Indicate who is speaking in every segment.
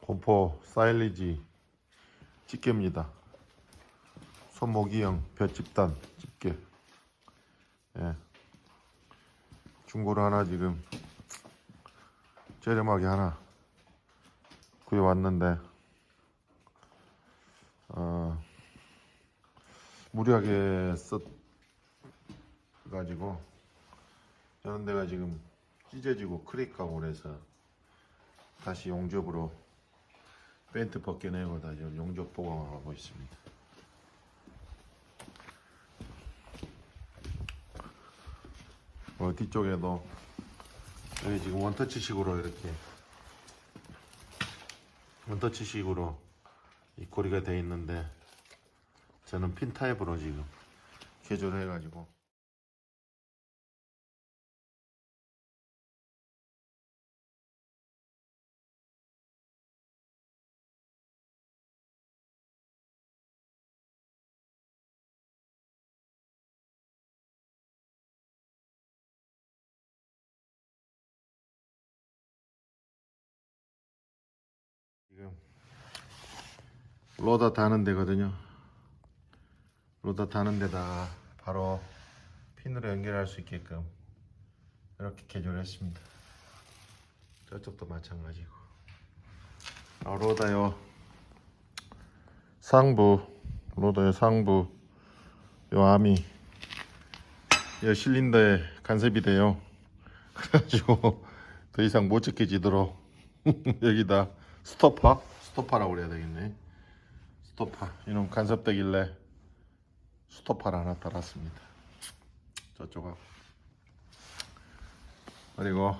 Speaker 1: 공포 사일리지 집게입니다. 손목이형 벼집단 집게. 예. 중고로 하나 지금 저렴하게 하나 구해왔는데 어, 무리하게 썼 가지고 저는 데가 지금 찢어지고 크랙하고 그래서 다시 용접으로 벤트 벗겨내고 다시 용접 보강하고 있습니다. 어, 뒤쪽에도 여기 지금 원터치식으로 이렇게 원터치식으로 이 고리가 되어 있는데 저는 핀 타입으로 지금 개조를 해가지고 지금 로다 다는 데거든요. 로다 다는 데다 바로 핀으로 연결할 수 있게끔 이렇게 개조를 했습니다. 저쪽도 마찬가지고. 아, 로다요 상부 로다의 상부 요 암이 요 실린더에 간섭이 돼요. 그래가지고 더 이상 못 지켜지도록 여기다 스토퍼 스토퍼라고 그래야 되겠네. 스토퍼 이놈 간섭되길래 스토퍼를 하나 달았습니다. 저쪽하고. 그리고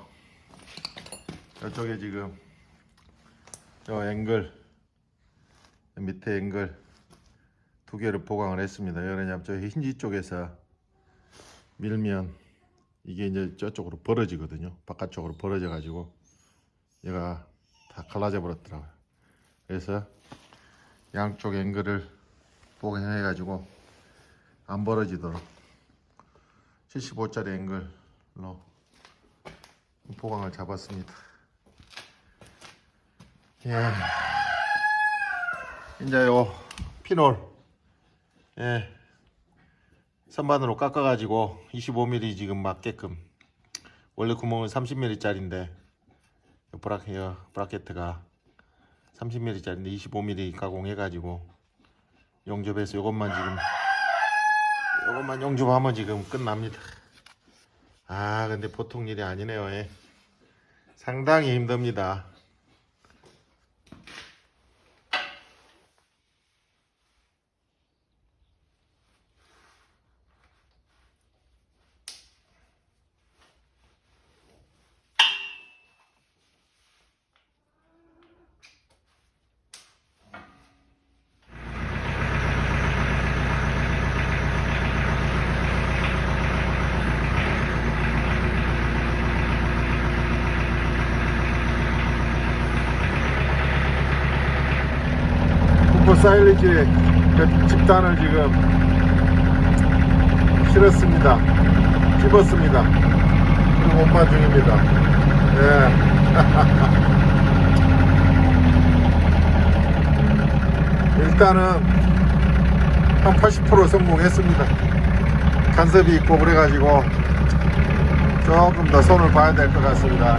Speaker 1: 이쪽에 지금 저 앵글 밑에 앵글 두 개를 보강을 했습니다. 왜 그러냐면 저 힌지 쪽에서 밀면 이게 이제 저쪽으로 벌어지거든요. 바깥쪽으로 벌어져 가지고 얘가 다 갈라져 버렸더라고요. 그래서 양쪽 앵글을 보강해 가지고 안 벌어지도록 75짜리 앵글로 보강을 잡았습니다. 예. 이제 요 피놀 예. 선반으로 깎아 가지고 25mm 지금 맞게끔 원래 구멍은 30mm 짜리인데 브라켓, 브라켓트가 30mm짜리인데 25mm 가공해 가지고 용접해서 요것만 지금 요것만 용접하면 지금 끝납니다. 아 근데 보통 일이 아니네요. 예. 상당히 힘듭니다. 사일리지 그 집단을 지금 실었습니다. 집었습니다. 그리고 운반 중입니다. 예. 일단은 한 80% 성공했습니다. 간섭이 있고 그래가지고 조금 더 손을 봐야 될 것 같습니다.